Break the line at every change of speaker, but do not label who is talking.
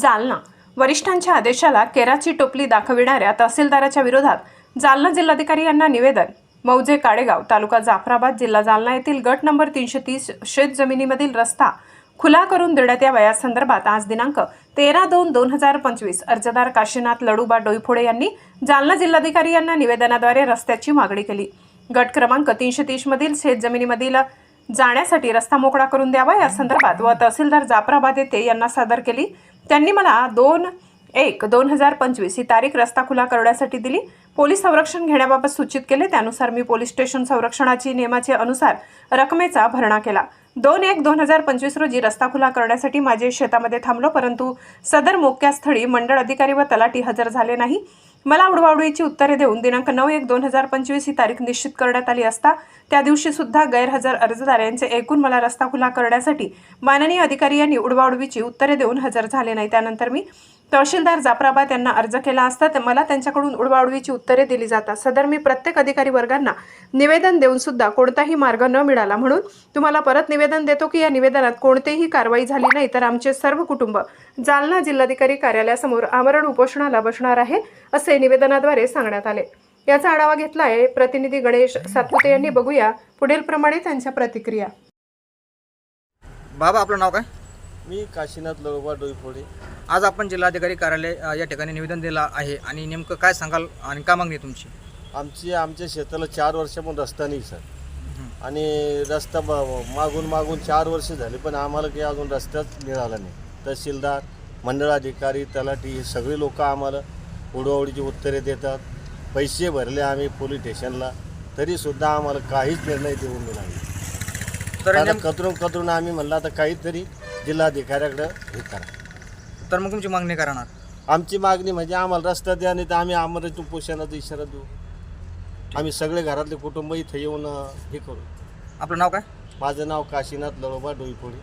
जालना. वरिष्ठांच्या आदेशाला केराची टोपली दाखविणाऱ्या तहसीलदाराच्या विरोधात जालना जिल्हाधिकारी यांना निवेदन. मौजे काडेगाव तालुका जाफराबाद जिल्हा जालना येथील गट नंबर तीनशे तीस शेत जमिनीमधील रस्ता खुला करून देण्यात यावा या वयासंदर्भात आज दिनांक तेरा दोन दोन हजार पंचवीस अर्जदार काशीनाथ लडूबा डोईफोडे यांनी जालना जिल्हाधिकारी यांना निवेदनाद्वारे रस्त्याची मागणी केली. गट क्रमांक तीनशे तीसमधील शेत जमिनीमधील जाण्यासाठी रस्ता मोकळा करून द्यावा. या संदर्भात व तहसीलदार जाफराबाद येथे यांना सादर केली. त्यांनी मला दोन एक दोन हजार पंचवीस ही तारीख रस्ता खुला करण्यासाठी दिली. पोलीस संरक्षण घेण्याबाबत सूचित केले. त्यानुसार मी पोलीस स्टेशन संरक्षणाची नियमाचे अनुसार रकमेचा भरणा केला. दोन एक दोन हजार पंचवीस रोजी रस्ता खुला करण्यासाठी माझे शेतामध्ये थांबलो परंतु सदर मोक्यास्थळी मंडळ अधिकारी व तलाठी हजर झाले नाही. मला उडवाउडवीची उत्तरे देऊन दिनांक नऊ एक दोन हजार पंचवीस ही तारीख निश्चित करण्यात आली असता त्या दिवशी सुद्धा गैरहजर अर्जदार यांचे एकूण मला रस्ता खुला करण्यासाठी माननीय अधिकारी यांनी उडवाउडवीची उत्तरे देऊन हजर झाले नाही. त्यानंतर मी तहसीलदार जाफराबाद यांना अर्ज केला असता तर मला त्यांच्याकडून उडवाउडवीची उत्तरे दिली जातात. सदर मी प्रत्येक अधिकारी वर्गांना निवेदन देऊन सुद्धा कोणताही मार्ग न मिळाला. म्हणून तुम्हाला परत निवेदन देतो की या निवेदनात कोणतीही कारवाई झाली नाही तर आमचे सर्व कुटुंब जालना जिल्हाधिकारी कार्यालयासमोर आमरण उपोषणाला बसणार आहे असे निवेदनाद्वारे सांगण्यात आले. याचा आढावा घेतला आहे प्रतिनिधी गणेश सातपुते यांनी. बघूया पुढील प्रमाणे त्यांच्या प्रतिक्रिया.
बाबा आपलं नाव काय?
मी काशीनाथ लळोबा डोईफोडे.
आज आपण जिल्हाधिकारी कार्यालय अ, या ठिकाणी निवेदन दिलं आहे. आणि नेमकं काय सांगाल आणि का मागणी आहे तुमची?
आमची आमच्या शेताला चार वर्षापासून रस्ता नाही सर. आणि रस्ता ब- मागून मागून चार वर्ष झाली पण आम्हाला काही अजून रस्ताच मिळाला नाही. तहसीलदार मंडळाधिकारी तलाठी हे सगळे लोक आम्हाला उडवाउडीची उत्तरे देतात. पैसे भरले आम्ही पोलीस स्टेशनला तरीसुद्धा आम्हाला काहीच निर्णय देऊन नाही.
तर नेम-
कतरून कतरून आम्ही म्हणलं आता काहीतरी जिल्हाधिकाऱ्याकडं हे करा.
तर मग तुमची मागणी करणार.
आमची मागणी म्हणजे आम्हाला रस्ता द्या नाही तर आम्ही आमरण पोषणाचा इशारा देऊ. आम्ही सगळे घरातले कुटुंब इथं येऊन अं, हे करू.
आपलं नाव काय?
माझं नाव काशीनाथ लळोबा डोईपोळी